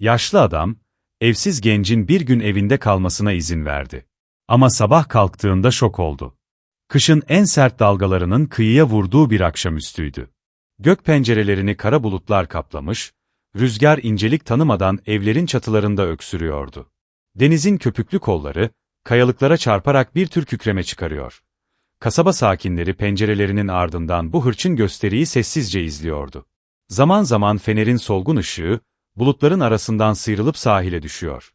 Yaşlı adam, evsiz gencin bir gün evinde kalmasına izin verdi. Ama sabah kalktığında şok oldu. Kışın en sert dalgalarının kıyıya vurduğu bir akşamüstüydü. Gök pencerelerini kara bulutlar kaplamış, rüzgar incelik tanımadan evlerin çatılarında öksürüyordu. Denizin köpüklü kolları, kayalıklara çarparak bir tür kükreme çıkarıyor. Kasaba sakinleri pencerelerinin ardından bu hırçın gösteriyi sessizce izliyordu. Zaman zaman fenerin solgun ışığı, bulutların arasından sıyrılıp sahile düşüyor.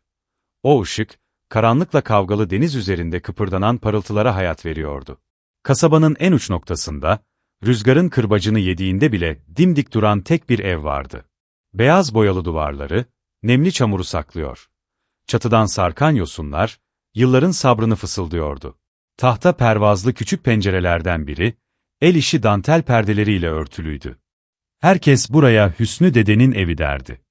O ışık, karanlıkla kavgalı deniz üzerinde kıpırdanan parıltılara hayat veriyordu. Kasabanın en uç noktasında, rüzgarın kırbacını yediğinde bile dimdik duran tek bir ev vardı. Beyaz boyalı duvarları, nemli çamuru saklıyor. Çatıdan sarkan yosunlar, yılların sabrını fısıldıyordu. Tahta pervazlı küçük pencerelerden biri, el işi dantel perdeleriyle örtülüydü. Herkes buraya Hüsnü dedenin evi derdi.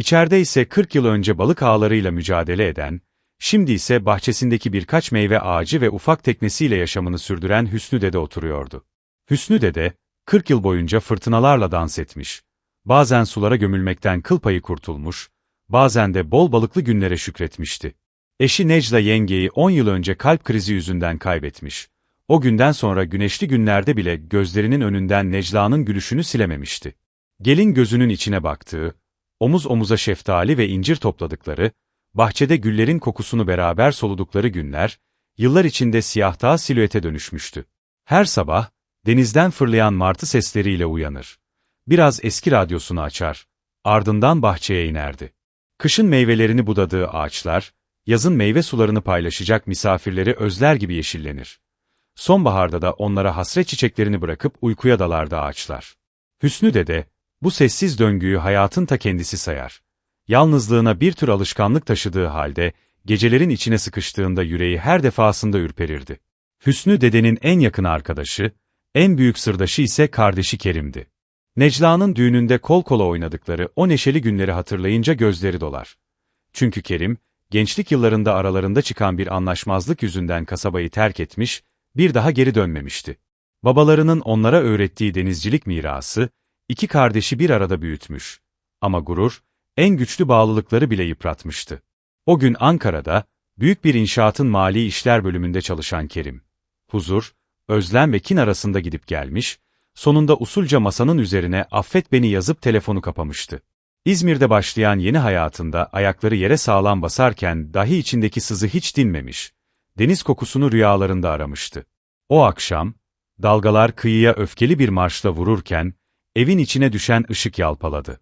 İçeride ise 40 yıl önce balık ağlarıyla mücadele eden, şimdi ise bahçesindeki birkaç meyve ağacı ve ufak teknesiyle yaşamını sürdüren Hüsnü dede oturuyordu. Hüsnü dede, 40 yıl boyunca fırtınalarla dans etmiş, bazen sulara gömülmekten kıl payı kurtulmuş, bazen de bol balıklı günlere şükretmişti. Eşi Necla yengeyi 10 yıl önce kalp krizi yüzünden kaybetmiş. O günden sonra güneşli günlerde bile gözlerinin önünden Necla'nın gülüşünü silememişti. Gelin gözünün içine baktığı, omuz omuza şeftali ve incir topladıkları, bahçede güllerin kokusunu beraber soludukları günler, yıllar içinde siyahtağı silüete dönüşmüştü. Her sabah, denizden fırlayan martı sesleriyle uyanır. Biraz eski radyosunu açar, ardından bahçeye inerdi. Kışın meyvelerini budadığı ağaçlar, yazın meyve sularını paylaşacak misafirleri özler gibi yeşillenir. Sonbaharda da onlara hasret çiçeklerini bırakıp uykuya dalardı ağaçlar. Hüsnü dede, bu sessiz döngüyü hayatın ta kendisi sayar. Yalnızlığına bir tür alışkanlık taşıdığı halde, gecelerin içine sıkıştığında yüreği her defasında ürperirdi. Hüsnü dedenin en yakın arkadaşı, en büyük sırdaşı ise kardeşi Kerim'di. Necla'nın düğününde kol kola oynadıkları o neşeli günleri hatırlayınca gözleri dolar. Çünkü Kerim, gençlik yıllarında aralarında çıkan bir anlaşmazlık yüzünden kasabayı terk etmiş, bir daha geri dönmemişti. Babalarının onlara öğrettiği denizcilik mirası, iki kardeşi bir arada büyütmüş. Ama gurur, en güçlü bağlılıkları bile yıpratmıştı. O gün Ankara'da, büyük bir inşaatın mali işler bölümünde çalışan Kerim, huzur, özlem ve kin arasında gidip gelmiş, sonunda usulca masanın üzerine affet beni yazıp telefonu kapamıştı. İzmir'de başlayan yeni hayatında ayakları yere sağlam basarken dahi içindeki sızı hiç dinmemiş, deniz kokusunu rüyalarında aramıştı. O akşam, dalgalar kıyıya öfkeli bir marşla vururken, evin içine düşen ışık yalpaladı.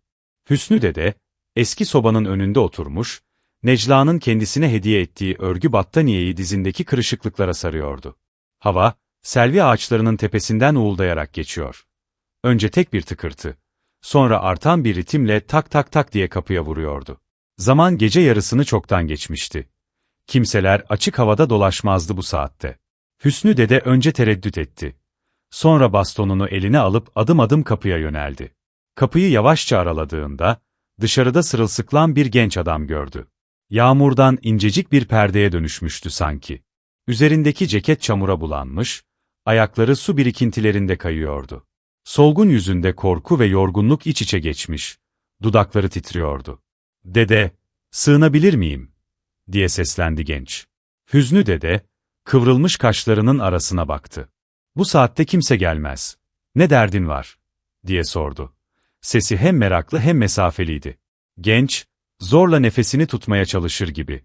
Hüsnü dede, eski sobanın önünde oturmuş, Necla'nın kendisine hediye ettiği örgü battaniyeyi dizindeki kırışıklıklara sarıyordu. Hava, selvi ağaçlarının tepesinden uğuldayarak geçiyor. Önce tek bir tıkırtı, sonra artan bir ritimle tak tak tak diye kapıya vuruyordu. Zaman gece yarısını çoktan geçmişti. Kimseler açık havada dolaşmazdı bu saatte. Hüsnü dede önce tereddüt etti. Sonra bastonunu eline alıp adım adım kapıya yöneldi. Kapıyı yavaşça araladığında, dışarıda sırılsıklan bir genç adam gördü. Yağmurdan incecik bir perdeye dönüşmüştü sanki. Üzerindeki ceket çamura bulanmış, ayakları su birikintilerinde kayıyordu. Solgun yüzünde korku ve yorgunluk iç içe geçmiş. Dudakları titriyordu. Dede, sığınabilir miyim? diye seslendi genç. Hüznü dede, kıvrılmış kaşlarının arasına baktı. Bu saatte kimse gelmez. Ne derdin var? diye sordu. Sesi hem meraklı hem mesafeliydi. Genç, zorla nefesini tutmaya çalışır gibi.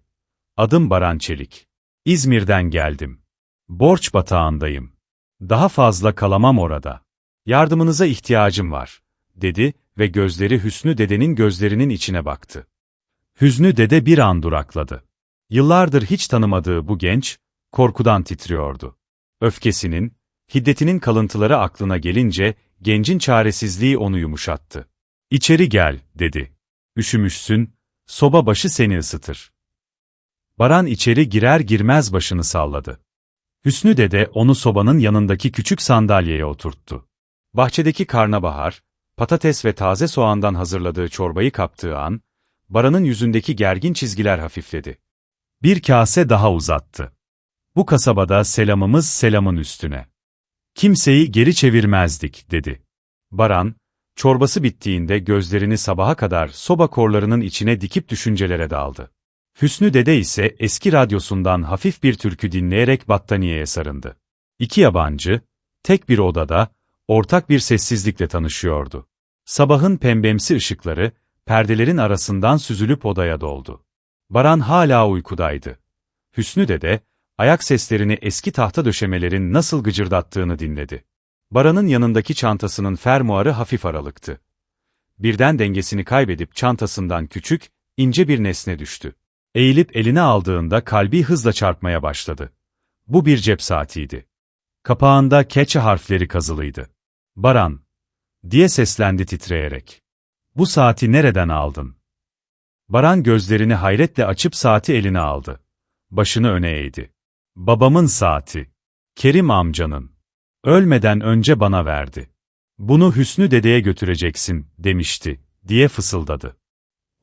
Adım Baran Çelik. İzmir'den geldim. Borç batağındayım. Daha fazla kalamam orada. Yardımınıza ihtiyacım var, dedi ve gözleri Hüsnü dedenin gözlerinin içine baktı. Hüznü dede bir an durakladı. Yıllardır hiç tanımadığı bu genç, korkudan titriyordu. Öfkesinin, hiddetinin kalıntıları aklına gelince, gencin çaresizliği onu yumuşattı. İçeri gel, dedi. Üşümüşsün, soba başı seni ısıtır. Baran içeri girer girmez başını salladı. Hüsnü dede onu sobanın yanındaki küçük sandalyeye oturttu. Bahçedeki karnabahar, patates ve taze soğandan hazırladığı çorbayı kaptığı an, Baran'ın yüzündeki gergin çizgiler hafifledi. Bir kase daha uzattı. Bu kasabada selamımız selamın üstüne. Kimseyi geri çevirmezdik, dedi. Baran, Çorbası bittiğinde gözlerini sabaha kadar soba korlarının içine dikip düşüncelere daldı. Hüsnü Dede ise eski radyosundan hafif bir türkü dinleyerek battaniyeye sarındı. İki yabancı, tek bir odada, ortak bir sessizlikle tanışıyordu. Sabahın pembemsi ışıkları, perdelerin arasından süzülüp odaya doldu. Baran hala uykudaydı. Hüsnü Dede, ayak seslerini eski tahta döşemelerin nasıl gıcırdattığını dinledi. Baran'ın yanındaki çantasının fermuarı hafif aralıktı. Birden dengesini kaybedip çantasından küçük, ince bir nesne düştü. Eğilip eline aldığında kalbi hızla çarpmaya başladı. Bu bir cep saatiydi. Kapağında keçe harfleri kazılıydı. Baran, diye seslendi titreyerek. Bu saati nereden aldın? Baran gözlerini hayretle açıp saati eline aldı. Başını öne eğdi. Babamın saati. Kerim amcanın. Ölmeden önce bana verdi. Bunu Hüsnü dedeye götüreceksin, demişti, diye fısıldadı.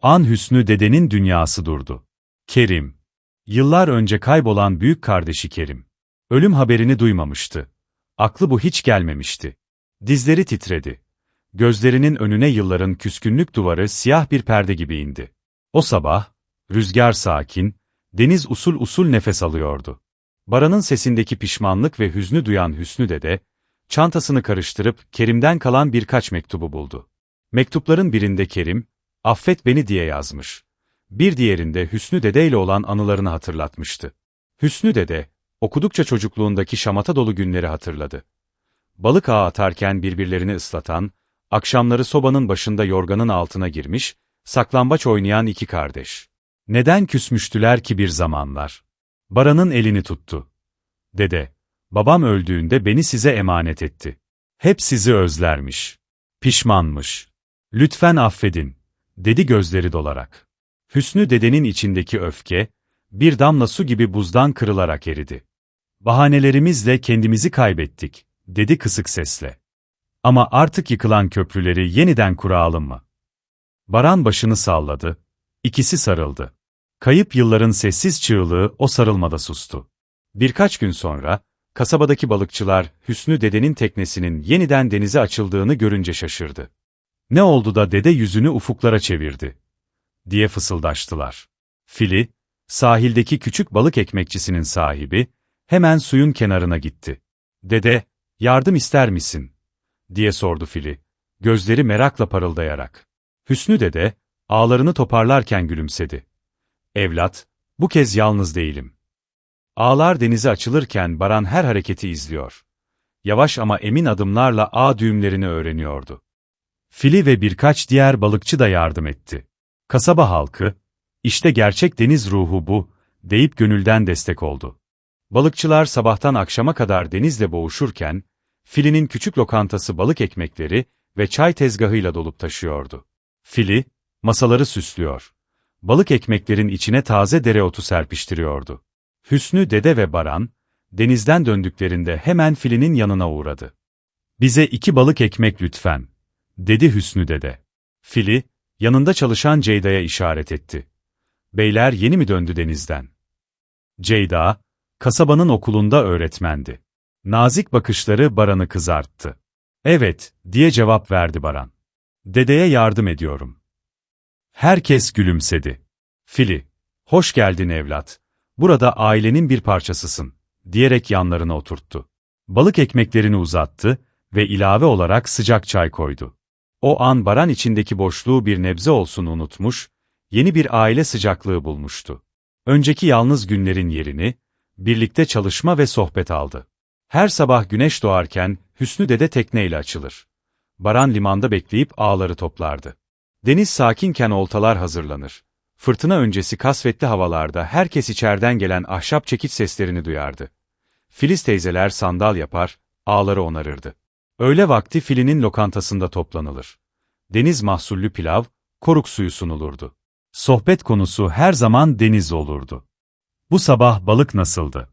An Hüsnü dedenin dünyası durdu. Kerim. Yıllar önce kaybolan büyük kardeşi Kerim. Ölüm haberini duymamıştı. Aklı bu hiç gelmemişti. Dizleri titredi. Gözlerinin önüne yılların küskünlük duvarı siyah bir perde gibi indi. O sabah, rüzgar sakin, deniz usul usul nefes alıyordu. Baran'ın sesindeki pişmanlık ve hüznü duyan Hüsnü dede, çantasını karıştırıp Kerim'den kalan birkaç mektubu buldu. Mektupların birinde Kerim, affet beni diye yazmış. Bir diğerinde Hüsnü dede ile olan anılarını hatırlatmıştı. Hüsnü dede, okudukça çocukluğundaki şamata dolu günleri hatırladı. Balık ağı atarken birbirlerini ıslatan, akşamları sobanın başında yorganın altına girmiş, saklambaç oynayan iki kardeş. Neden küsmüştüler ki bir zamanlar? Baran'ın elini tuttu. Dede, babam öldüğünde beni size emanet etti. Hep sizi özlermiş. Pişmanmış. Lütfen affedin, dedi gözleri dolarak. Hüsnü dedenin içindeki öfke, bir damla su gibi buzdan kırılarak eridi. Bahanelerimizle kendimizi kaybettik, dedi kısık sesle. Ama artık yıkılan köprüleri yeniden kuralım mı? Baran başını salladı, ikisi sarıldı. Kayıp yılların sessiz çığlığı o sarılmada sustu. Birkaç gün sonra, kasabadaki balıkçılar Hüsnü dedenin teknesinin yeniden denize açıldığını görünce şaşırdı. Ne oldu da dede yüzünü ufuklara çevirdi? diye fısıldaştılar. Fili, sahildeki küçük balık ekmekçisinin sahibi, hemen suyun kenarına gitti. Dede, yardım ister misin? diye sordu Fili, gözleri merakla parıldayarak. Hüsnü dede, ağlarını toparlarken gülümsedi. Evlat, bu kez yalnız değilim. Ağlar denize açılırken Baran her hareketi izliyor. Yavaş ama emin adımlarla ağ düğümlerini öğreniyordu. Fili ve birkaç diğer balıkçı da yardım etti. Kasaba halkı, işte gerçek deniz ruhu bu, deyip gönülden destek oldu. Balıkçılar sabahtan akşama kadar denizle boğuşurken, Fili'nin küçük lokantası balık ekmekleri ve çay tezgahıyla dolup taşıyordu. Fili, masaları süslüyor. Balık ekmeklerin içine taze dereotu serpiştiriyordu. Hüsnü dede ve Baran, denizden döndüklerinde hemen Fili'nin yanına uğradı. Bize iki balık ekmek lütfen, dedi Hüsnü dede. Fili, yanında çalışan Ceyda'ya işaret etti. Beyler yeni mi döndü denizden? Ceyda, kasabanın okulunda öğretmendi. Nazik bakışları Baran'ı kızarttı. Evet, diye cevap verdi Baran. Dedeye yardım ediyorum. Herkes gülümsedi. Fili, hoş geldin evlat. Burada ailenin bir parçasısın, diyerek yanlarına oturttu. Balık ekmeklerini uzattı ve ilave olarak sıcak çay koydu. O an Baran içindeki boşluğu bir nebze olsun unutmuş, yeni bir aile sıcaklığı bulmuştu. Önceki yalnız günlerin yerini, birlikte çalışma ve sohbet aldı. Her sabah güneş doğarken Hüsnü Dede tekneyle açılır. Baran limanda bekleyip ağları toplardı. Deniz sakinken oltalar hazırlanır. Fırtına öncesi kasvetli havalarda herkes içerden gelen ahşap çekiç seslerini duyardı. Filiz teyzeler sandal yapar, ağları onarırdı. Öğle vakti filinin lokantasında toplanılır. Deniz mahsullü pilav, koruk suyu sunulurdu. Sohbet konusu her zaman deniz olurdu. Bu sabah balık nasıldı?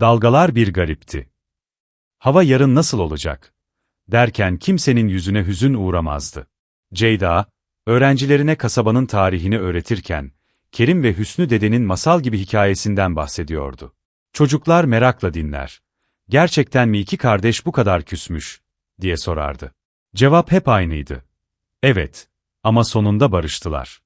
Dalgalar bir garipti. Hava yarın nasıl olacak? Derken kimsenin yüzüne hüzün uğramazdı. Ceyda, öğrencilerine kasabanın tarihini öğretirken, Kerim ve Hüsnü dedenin masal gibi hikayesinden bahsediyordu. Çocuklar merakla dinler. Gerçekten mi iki kardeş bu kadar küsmüş? diye sorardı. Cevap hep aynıydı. Evet, ama sonunda barıştılar.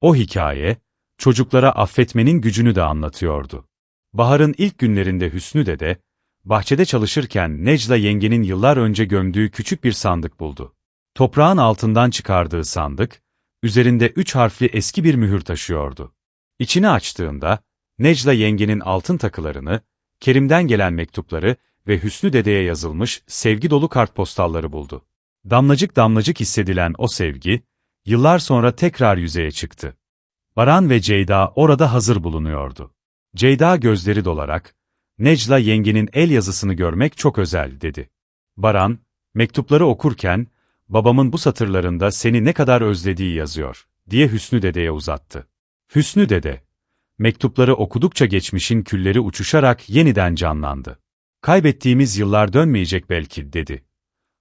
O hikaye, çocuklara affetmenin gücünü de anlatıyordu. Bahar'ın ilk günlerinde Hüsnü dede, bahçede çalışırken Necla yengenin yıllar önce gömdüğü küçük bir sandık buldu. Toprağın altından çıkardığı sandık, üzerinde üç harfli eski bir mühür taşıyordu. İçini açtığında, Necla yengenin altın takılarını, Kerim'den gelen mektupları ve Hüsnü dedeye yazılmış sevgi dolu kartpostalları buldu. Damlacık damlacık hissedilen o sevgi, yıllar sonra tekrar yüzeye çıktı. Baran ve Ceyda orada hazır bulunuyordu. Ceyda gözleri dolarak, Necla yengenin el yazısını görmek çok özel, dedi. Baran, mektupları okurken, babamın bu satırlarında seni ne kadar özlediği yazıyor, diye Hüsnü dedeye uzattı. Hüsnü dede, mektupları okudukça geçmişin külleri uçuşarak yeniden canlandı. Kaybettiğimiz yıllar dönmeyecek belki, dedi.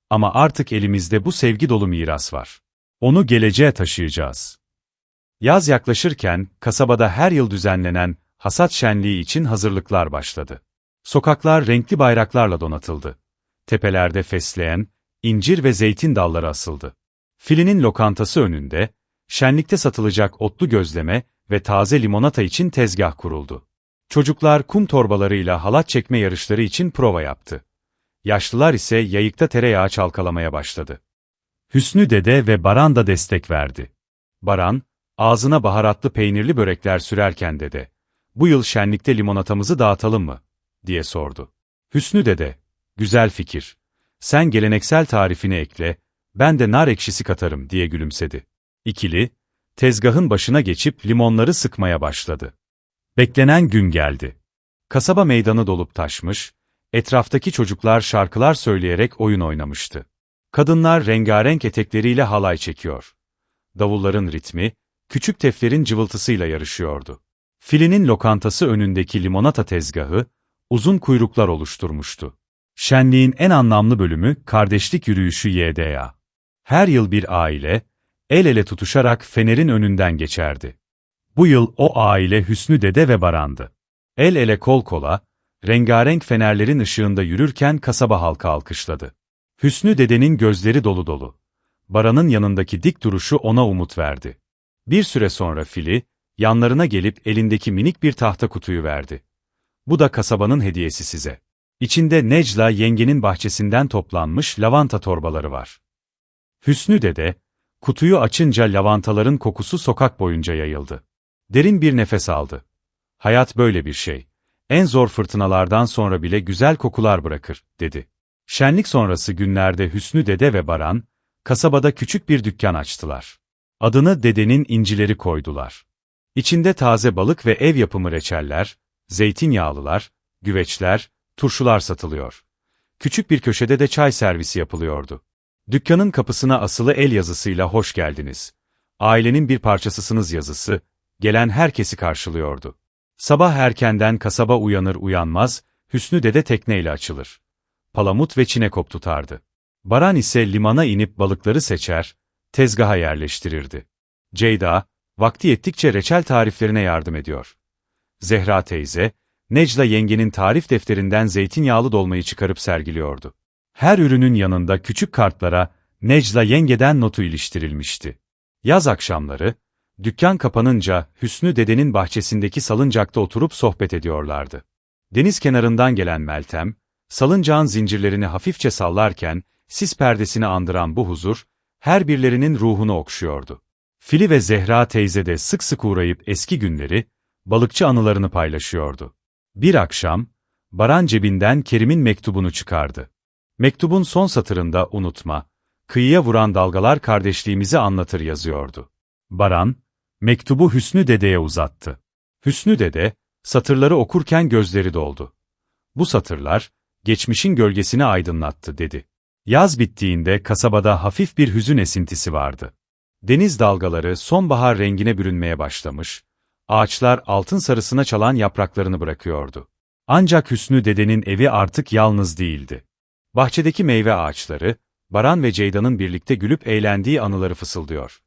Ama artık elimizde bu sevgi dolu miras var. Onu geleceğe taşıyacağız. Yaz yaklaşırken, kasabada her yıl düzenlenen hasat şenliği için hazırlıklar başladı. Sokaklar renkli bayraklarla donatıldı. Tepelerde fesleğen, incir ve zeytin dalları asıldı. Filinin lokantası önünde, şenlikte satılacak otlu gözleme ve taze limonata için tezgah kuruldu. Çocuklar kum torbalarıyla halat çekme yarışları için prova yaptı. Yaşlılar ise yayıkta tereyağı çalkalamaya başladı. Hüsnü dede ve Baran da destek verdi. Baran, ağzına baharatlı peynirli börekler sürerken dede, bu yıl şenlikte limonatamızı dağıtalım mı? diye sordu. Hüsnü dede, güzel fikir. Sen geleneksel tarifini ekle, ben de nar ekşisi katarım diye gülümsedi. İkili, tezgahın başına geçip limonları sıkmaya başladı. Beklenen gün geldi. Kasaba meydanı dolup taşmış, etraftaki çocuklar şarkılar söyleyerek oyun oynamıştı. Kadınlar rengarenk etekleriyle halay çekiyor. Davulların ritmi, küçük teflerin cıvıltısıyla yarışıyordu. Filinin lokantası önündeki limonata tezgahı, uzun kuyruklar oluşturmuştu. Şenliğin en anlamlı bölümü kardeşlik yürüyüşü YDA. Her yıl bir aile, el ele tutuşarak fenerin önünden geçerdi. Bu yıl o aile Hüsnü Dede ve Baran'dı. El ele kol kola, rengarenk fenerlerin ışığında yürürken kasaba halka alkışladı. Hüsnü Dede'nin gözleri dolu dolu. Baran'ın yanındaki dik duruşu ona umut verdi. Bir süre sonra Fili, yanlarına gelip elindeki minik bir tahta kutuyu verdi. Bu da kasabanın hediyesi size. İçinde Necla yengenin bahçesinden toplanmış lavanta torbaları var. Hüsnü dede, kutuyu açınca lavantaların kokusu sokak boyunca yayıldı. Derin bir nefes aldı. Hayat böyle bir şey. En zor fırtınalardan sonra bile güzel kokular bırakır, dedi. Şenlik sonrası günlerde Hüsnü dede ve Baran, kasabada küçük bir dükkan açtılar. Adını dedenin incileri koydular. İçinde taze balık ve ev yapımı reçeller, zeytinyağlılar, güveçler, turşular satılıyor. Küçük bir köşede de çay servisi yapılıyordu. Dükkanın kapısına asılı el yazısıyla hoş geldiniz. Ailenin bir parçasısınız yazısı, gelen herkesi karşılıyordu. Sabah erkenden kasaba uyanır uyanmaz, Hüsnü dede tekneyle açılır. Palamut ve çinekop tutardı. Baran ise limana inip balıkları seçer, tezgaha yerleştirirdi. Ceyda, vakti yettikçe reçel tariflerine yardım ediyor. Zehra teyze, Necla yengenin tarif defterinden zeytinyağlı dolmayı çıkarıp sergiliyordu. Her ürünün yanında küçük kartlara Necla yengeden notu iliştirilmişti. Yaz akşamları, dükkan kapanınca Hüsnü dedenin bahçesindeki salıncakta oturup sohbet ediyorlardı. Deniz kenarından gelen Meltem, salıncağın zincirlerini hafifçe sallarken, sis perdesini andıran bu huzur, her birlerinin ruhunu okşuyordu. Fili ve Zehra teyze de sık sık uğrayıp eski günleri, balıkçı anılarını paylaşıyordu. Bir akşam, Baran cebinden Kerim'in mektubunu çıkardı. Mektubun son satırında unutma, kıyıya vuran dalgalar kardeşliğimizi anlatır yazıyordu. Baran, mektubu Hüsnü dedeye uzattı. Hüsnü dede, satırları okurken gözleri doldu. Bu satırlar, geçmişin gölgesini aydınlattı dedi. Yaz bittiğinde kasabada hafif bir hüzün esintisi vardı. Deniz dalgaları sonbahar rengine bürünmeye başlamış, ağaçlar altın sarısına çalan yapraklarını bırakıyordu. Ancak Hüsnü dedenin evi artık yalnız değildi. Bahçedeki meyve ağaçları, Baran ve Ceyda'nın birlikte gülüp eğlendiği anıları fısıldıyor.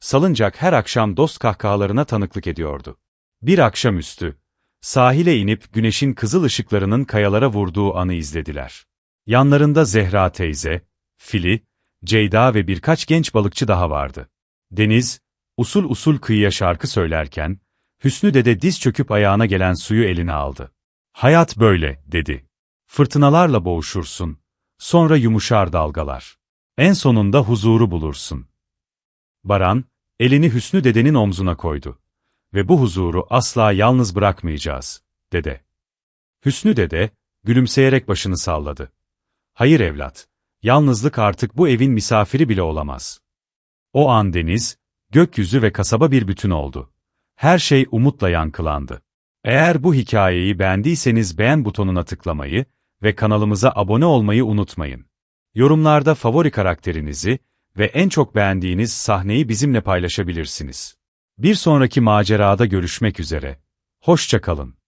Salıncak her akşam dost kahkahalarına tanıklık ediyordu. Bir akşamüstü, sahile inip güneşin kızıl ışıklarının kayalara vurduğu anı izlediler. Yanlarında Zehra teyze, Fili, Ceyda ve birkaç genç balıkçı daha vardı. Deniz, usul usul kıyıya şarkı söylerken, Hüsnü dede diz çöküp ayağına gelen suyu eline aldı. Hayat böyle, dedi. Fırtınalarla boğuşursun, sonra yumuşar dalgalar. En sonunda huzuru bulursun. Baran, elini Hüsnü dedenin omzuna koydu. Ve bu huzuru asla yalnız bırakmayacağız, dede. Hüsnü dede, gülümseyerek başını salladı. Hayır evlat, yalnızlık artık bu evin misafiri bile olamaz. O an deniz, gökyüzü ve kasaba bir bütün oldu. Her şey umutla yankılandı. Eğer bu hikayeyi beğendiyseniz beğen butonuna tıklamayı ve kanalımıza abone olmayı unutmayın. Yorumlarda favori karakterinizi ve en çok beğendiğiniz sahneyi bizimle paylaşabilirsiniz. Bir sonraki macerada görüşmek üzere. Hoşça kalın.